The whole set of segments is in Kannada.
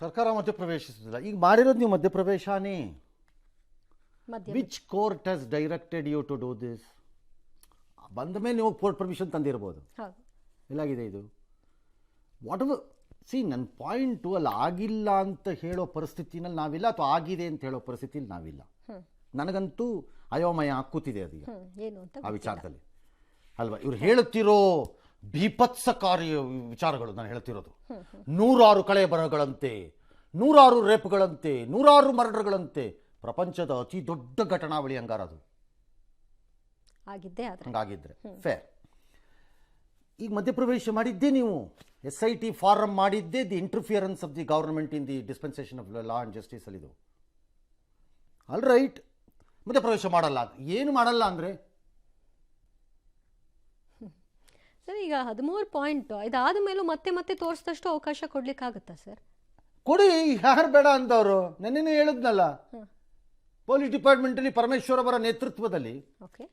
ಸರ್ಕಾರ ಮಧ್ಯಪ್ರವೇಶಿಸುತ್ತಿಲ್ಲ ಈಗ ಮಾಡಿರೋದು ನೀವು ಮಧ್ಯಪ್ರವೇಶನೇ ಮಧ್ಯ which court has directed you to do this ಬಂದ ಮೇಲೆ ನೀವು ಕೋರ್ಟ್ ಪರ್ಮಿಷನ್ ತಂದಿರ್ಬೋದು. ಎಲ್ಲಾಗಿದೆ ಇದು? ವಾಟ್ ಎವರ್ ಸಿ ನನ್ನ ಪಾಯಿಂಟು ಅಲ್ಲಿ ಆಗಿಲ್ಲ ಅಂತ ಹೇಳೋ ಪರಿಸ್ಥಿತಿನಲ್ಲಿ ನಾವಿಲ್ಲ ಅಥವಾ ಆಗಿದೆ ಅಂತ ಹೇಳೋ ಪರಿಸ್ಥಿತಿಲಿ ನಾವಿಲ್ಲ. ನನಗಂತೂ ಅಯೋಮಯ ಕೂತಿದೆ ಅದೀಗ ಆ ವಿಚಾರದಲ್ಲಿ. ಅಲ್ವಾ? ಇವ್ರು ಹೇಳುತ್ತಿರೋ ಬೀಭತ್ಸಕಾರಿ ವಿಚಾರಗಳು ನಾನು ಹೇಳ್ತಿರೋದು. ನೂರಾರು ಕಳೆ ಬರಹಗಳಂತೆ ನೂರಾರು ರೇಪ್ಗಳಂತೆ ನೂರಾರು ಮರ್ಡರ್ಗಳಂತೆ ಪ್ರಪಂಚದ ಅತಿ ದೊಡ್ಡ ಘಟನಾವಳಿ ಹಂಗಾರ ಅದು. ಹಂಗಾಗಿದ್ರೆ. ಫೇರ್ ಈಗ ಮಧ್ಯಪ್ರವೇಶ ಮಾಡಿದ್ದೇ ನೀವು? ಎಸ್ ಐ ಟಿ ಫಾರಮ್ ಮಾಡಿದ್ದೇ the interference of the government in the dispensation of law and justice ಅಲ್ಲಿದು. ಆಲ್ ರೈಟ್ ಮಧ್ಯಪ್ರವೇಶ ಮಾಡಲ್ಲ. ಏನು ಮಾಡಲ್ಲ ಅಂದರೆ ಸರ್ ಈಗ ಹದಿಮೂರು ಪಾಯಿಂಟ್ ಇದಾದ ಮೇಲೂ ಮತ್ತೆ ಮತ್ತೆ ತೋರಿಸಿದಷ್ಟು ಅವಕಾಶ ಕೊಡ್ಲಿಕ್ಕಾಗತ್ತಾ ಸರ್? ಕೊಡಿ ಯಾರು ಬೇಡ ಅಂತವ್ರು ನೆನ್ನೆ ಹೇಳಿದ್ನಲ್ಲ. ಪೊಲೀಸ್ ಡಿಪಾರ್ಟ್ಮೆಂಟಲ್ಲಿ ಪರಮೇಶ್ವರ ಅವರ ನೇತೃತ್ವದಲ್ಲಿ ಓಕೆ.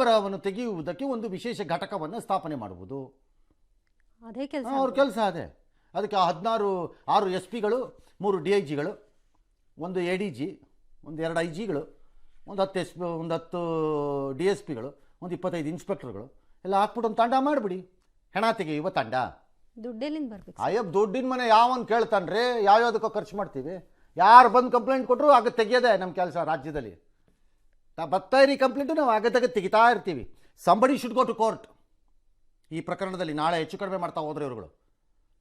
ಬರವನ್ನು ತೆಗೆಯುವುದಕ್ಕೆ ಒಂದು ವಿಶೇಷ ಘಟಕವನ್ನು ಸ್ಥಾಪನೆ ಮಾಡುವುದು. ಅದೇ ಕೆಲಸ ಅವ್ರ ಕೆಲಸ ಅದೇ. ಅದಕ್ಕೆ ಹದಿನಾರು ಆರು ಎಸ್ ಪಿಗಳು ಮೂರು ಡಿ ಐ ಜಿಗಳು ಒಂದು ಎ ಡಿ ಜಿ ಒಂದು ಎರಡು ಐ ಜಿಗಳು ಒಂದು ಹತ್ತು ಎಸ್ ಪಿ ಒಂದು ಹತ್ತು ಡಿ ಎಸ್ ಪಿಗಳು ಒಂದು ಇಪ್ಪತ್ತೈದು ಇನ್ಸ್ಪೆಕ್ಟರ್ಗಳು ಎಲ್ಲ ಹಾಕ್ಬಿಟ್ಟು ಒಂದು ತಂಡ ಮಾಡಿಬಿಡಿ. ಹೆಣ ತೆಗೆಯುವ ತಂಡ. ದುಡ್ಡೆಲ್ಲಿಂದ ಬರ್ಬೇಕು ಅಯ್ಯಪ್ಪ ದುಡ್ಡಿನ ಮನೆ ಯಾವನ್ ಕೇಳ್ತಾನ್ರಿ? ಯಾವ್ಯಾವುದಕ್ಕೋ ಖರ್ಚು ಮಾಡ್ತೀವಿ. ಯಾರು ಬಂದು ಕಂಪ್ಲೇಂಟ್ ಕೊಟ್ಟರು ಆಗ ತೆಗಿಯೋದೆ ನಮ್ಮ ಕೆಲಸ ರಾಜ್ಯದಲ್ಲಿ. ನಾ ಬರ್ತಾ ಇರಿ ಕಂಪ್ಲೇಂಟು ನಾವು ಆಗದಾಗ ತೆಗಿತಾ ಇರ್ತೀವಿ. Somebody should go to court ಈ ಪ್ರಕರಣದಲ್ಲಿ ನಾಳೆ ಹೆಚ್ಚು ಕಡಿಮೆ ಮಾಡ್ತಾ ಹೋದ್ರೆ ಇವರುಗಳು.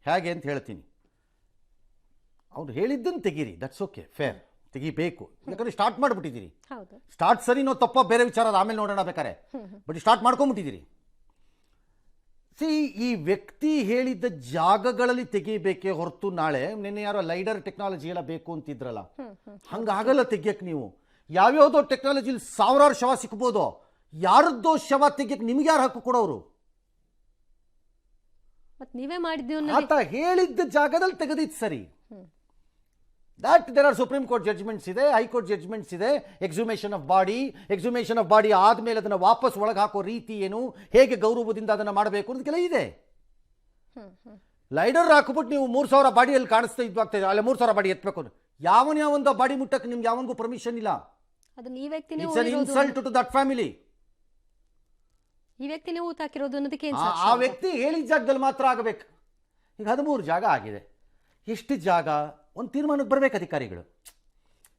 ಹೇಗೆ ಅಂತ ಹೇಳ್ತೀನಿ. ಅವ್ರು ಹೇಳಿದ್ದನ್ನು ತೆಗೀರಿ. ದಟ್ಸ್ ಓಕೆ ಫೇರ್ ತೆಗಿಬೇಕು. ಯಾಕಂದ್ರೆ ಸ್ಟಾರ್ಟ್ ಮಾಡಿಬಿಟ್ಟಿದ್ದೀರಿ. ಹೌದು. ಸ್ಟಾರ್ಟ್ ಸರಿನೋ ತಪ್ಪ ಬೇರೆ ವಿಚಾರ ಆಮೇಲೆ ನೋಡೋಣ ಬೇಕಾರೆ ಬಟ್ ಸ್ಟಾರ್ಟ್ ಮಾಡ್ಕೊಂಬಿಟ್ಟಿದ್ದೀರಿ. ಸಿ ಈ ವ್ಯಕ್ತಿ ಹೇಳಿದ್ದ ಜಾಗಗಳಲ್ಲಿ ತೆಗಿಬೇಕೆ ಹೊರತು ನಾಳೆ ನಿನ್ನೆ ಯಾರೋ ಲೈಡರ್ ಟೆಕ್ನಾಲಜಿ ಎಲ್ಲ ಬೇಕು ಅಂತಿದ್ರಲ್ಲ ಹಂಗಾಗಲ್ಲ ತೆಗಿಯಕ್ ನೀವು. ಯಾವ್ಯಾವುದೋ ಟೆಕ್ನಾಲಜಿಲಿ ಸಾವಿರಾರು ಶವ ಸಿಕ್ಬೋದು. ಯಾರದ್ದೋ ಶವ ತೆಗಿಯಕ್ ನಿಮ್ಗೆ ಯಾರು ಹಕ್ಕು ಕೊಡೋರು ನೀವೇ ಮಾಡಿದ್ದೀವಿ ಆತ ಹೇಳಿದ್ದ ಜಾಗದಲ್ಲಿ ತೆಗೆದಿತ್ತು ಸರಿ. That there are Supreme Court judgments ಇದೆ ಹೈಕೋರ್ಟ್ ಜಜ್ಮೆಂಟ್ಸ್ ಇದೆ. Exhumation of body exhumation of body ಆದಮೇಲೆ ಅದನ್ನು ವಾಪಸ್ ಒಳಗೆ ಹಾಕೋ ರೀತಿ ಏನು ಹೇಗೆ ಗೌರವದಿಂದ ಅದನ್ನು ಮಾಡಬೇಕು ಅನ್ನೋದಕ್ಕೆಲ್ಲ ಇದೆ. ಲೈಡರ್ ಹಾಕ್ಬಿಟ್ಟು ನೀವು ಮೂರು ಸಾವಿರ ಬಾಡಿಯಲ್ಲಿ ಕಾಣಿಸ್ತಾ ಇದ್ವಾಗ್ತದೆ ಅಲ್ಲ ಮೂರು ಸಾವಿರ ಬಾಡಿ ಎತ್ತಬೇಕು ಯಾವನ ಯಾವೊಂದು ಬಾಡಿ ಮುಟ್ಟಕ್ಕೆ ನಿಮ್ಗೆ ಯಾವನಿಗೂ ಪರ್ಮಿಷನ್ ಇಲ್ಲ. ಇನ್ಸಲ್ಟ್ ಟು ದಟ್ ಫ್ಯಾಮಿಲಿ ಈ ವ್ಯಕ್ತಿ ನೀವು ಅನ್ನೋದಕ್ಕೆ ಆ? ವ್ಯಕ್ತಿ ಹೇಳಿದ ಜಾಗದಲ್ಲಿ ಮಾತ್ರ ಆಗಬೇಕು. ಈಗ ಹದಿಮೂರು ಜಾಗ ಆಗಿದೆ. ಎಷ್ಟು ಜಾಗ? ಒಂದು ತೀರ್ಮಾನಕ್ಕೆ ಬರಬೇಕು ಅಧಿಕಾರಿಗಳು.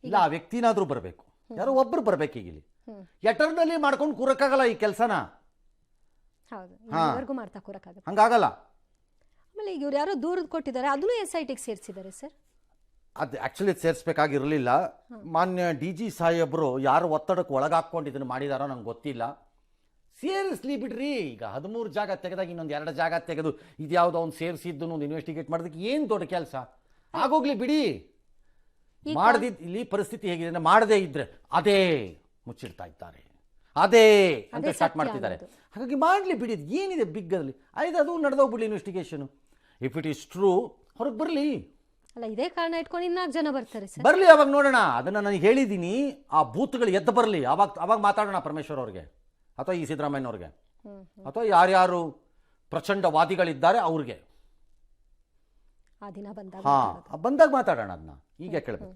ಇಲ್ಲ ಆ ವ್ಯಕ್ತಿನಾದ್ರೂ ಬರಬೇಕು. ಯಾರೋ ಒಬ್ರು ಬರಬೇಕು ಈಗ ಇಲ್ಲಿ ಎಟರ್ನಲ್ಲಿ ಮಾಡ್ಕೊಂಡು ಕೂರಕ್ಕಾಗಲ್ಲ ಈ ಕೆಲಸನ? ಮಾಡ್ತಾ ಹಂಗಾಗಲ್ಲ. ಆಮೇಲೆ ಈಗ ಇವ್ರು ಯಾರೋ ದೂರದ ಕೊಟ್ಟಿದ್ದಾರೆ ಅದನ್ನು ಎಸ್ ಐ ಟಿಗೆ ಸೇರಿಸಿದ್ದಾರೆ ಸರ್. ಅದು ಆ್ಯಕ್ಚುಲಿ ಸೇರಿಸ್ಬೇಕಾಗಿರಲಿಲ್ಲ. ಮಾನ್ಯ ಡಿ ಜಿ ಸಾಹೇಬರು ಯಾರು ಒತ್ತಡಕ್ಕೆ ಒಳಗಾಕೊಂಡು ಇದನ್ನು ಮಾಡಿದಾರೋ ನಂಗೆ ಗೊತ್ತಿಲ್ಲ. ಸೇರಿಸ್ಲಿ ಬಿಡ್ರಿ. ಈಗ ಹದಿಮೂರು ಜಾಗ ತೆಗೆದಾಗ ಇನ್ನೊಂದು ಎರಡು ಜಾಗ ತೆಗೆದು ಇದ್ಯಾವುದೋ ಒಂದು ಸೇರಿಸಿದ್ದು ಒಂದು ಇನ್ವೆಸ್ಟಿಗೇಟ್ ಮಾಡೋದಕ್ಕೆ ಏನು ದೊಡ್ಡ ಕೆಲಸ? ಆಗೋಗ್ಲಿ ಬಿಡಿ. ಮಾಡದಿ ಇಲ್ಲಿ ಪರಿಸ್ಥಿತಿ ಹೇಗಿದೆ ಅಂದ್ರೆ ಮಾಡದೇ ಇದ್ರೆ ಅದೇ ಮುಚ್ಚಿಡ್ತಾ ಇದ್ದಾರೆ. ಅದೇ ಅಂತ ಸ್ಟಾರ್ಟ್ ಮಾಡ್ತಿದ್ದಾರೆ. ಹಾಗಾಗಿ ಮಾಡಲಿ ಬಿಡಿ ಏನಿದೆ ಬಿಗ್ ಅಲ್ಲಿ? ಆಯ್ತು ಅದು ನಡೆದೋಗ್ಬಿಡ್ಲಿ investigation if it is true ಹೊರಗೆ ಬರಲಿ. ಅಲ್ಲ ಇದೇ ಕಾರಣ ಇಟ್ಕೊಂಡು ಇನ್ನಾಲ್ಕು ಜನ ಬರ್ತಾರೆ ಸರ್. ಬರಲಿ ಅವಾಗ ನೋಡೋಣ. ಅದನ್ನು ನಾನು ಹೇಳಿದ್ದೀನಿ ಆ ಬೂತ್ಗಳು ಎದ್ದು ಬರಲಿ. ಅವಾಗ ಅವಾಗ ಮಾತಾಡೋಣ ಪರಮೇಶ್ವರ್ ಅವ್ರಿಗೆ. ಅಥವಾ ಈ ಸಿದ್ದರಾಮಯ್ಯನವ್ರಿಗೆ. ಅಥವಾ ಯಾರ್ಯಾರು ಪ್ರಚಂಡವಾದಿಗಳಿದ್ದಾರೆ ಅವ್ರಿಗೆ. ಆ ದಿನ ಬಂದಾಗ ಹಾಂ ಬಂದಾಗ ಮಾತಾಡೋಣ ಅದನ್ನ ಈಗ ಕೇಳಬೇಕು.